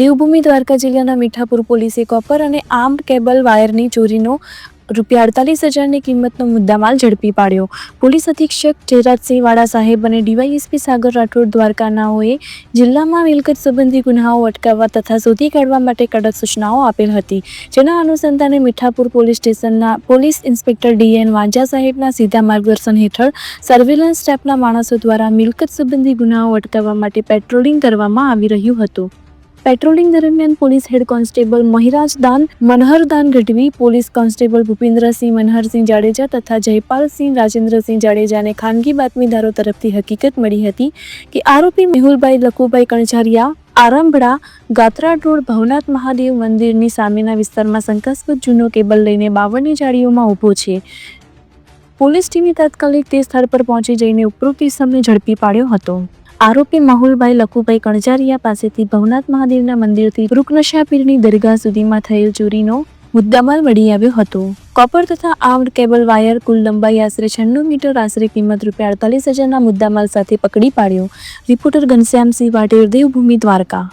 દેવભૂમિ દ્વારકા જિલ્લાના મીઠાપુર પોલીસે કોપર અને આર્મ્ડ કેબલ વાયરની ચોરીનો રૂપિયા અડતાલીસ હજારની કિંમતનો મુદ્દામાલ ઝડપી પાડ્યો. પોલીસ અધિક્ષક જયરાજસિંહ વાળા સાહેબ અને ડીવાયએસપી સાગર રાઠોડ દ્વારકાનાઓએ જિલ્લામાં મિલકત સંબંધી ગુનાઓ અટકાવવા તથા શોધી કાઢવા માટે કડક સૂચનાઓ આપેલ હતી. જેના અનુસંધાને મીઠાપુર પોલીસ સ્ટેશનના પોલીસ ઇન્સ્પેક્ટર ડીએન વાંજા સાહેબના સીધા માર્ગદર્શન હેઠળ સર્વેલન્સ સ્ટાફના માણસો દ્વારા મિલકત સંબંધી ગુનાઓ અટકાવવા માટે પેટ્રોલિંગ કરવામાં આવી રહ્યું હતું. પેટ્રોલિંગ દરમિયાન police head constable Mahiraj Dan Manhardan Gadhvi, police constable Bhupendrasinh Manharsinh Jadeja તથા જયપાલસિંહ રાજેન્દ્રસિંહ જાડેજાને ખાનગી બાતમીદારો તરફથી હકીકત મળી હતી કે આરોપી મેહુલભાઈ લકુભાઈ કણઝારિયા આરંભડા ગાત્રાડ રોડ, ભવનાથ મહાદેવ મંદિરની સામેના વિસ્તારમાં શંકાસ્પદ જૂનો કેબલ લઈને બાવળની જાળીઓમાં ઊભો છે. પોલીસ ટીમે તાત્કાલિક તે સ્થળ પર પહોંચી જઈને ઉપરોક્ત ઇસમને ઝડપી પાડ્યો હતો. આરોપી માહુલભાઈ લખુભાઈ કણજારિયા પાસેથી ભવનાથ મહાદેવના મંદિરથી રૂકનશા પીરની દરગાહ સુધીમાં થયેલ ચોરીનો મુદ્દામાલ મળી આવ્યો હતો. કોપર તથા આવડ કેબલ વાયર કુલ લંબાઈ આશરે છન્નું મીટર, આશરે કિંમત રૂપિયા અડતાલીસ હજારના મુદ્દામાલ સાથે પકડી પાડ્યો. રિપોર્ટર ઘનશ્યામસિંહ વાટેર દેવભૂમિ દ્વારકા.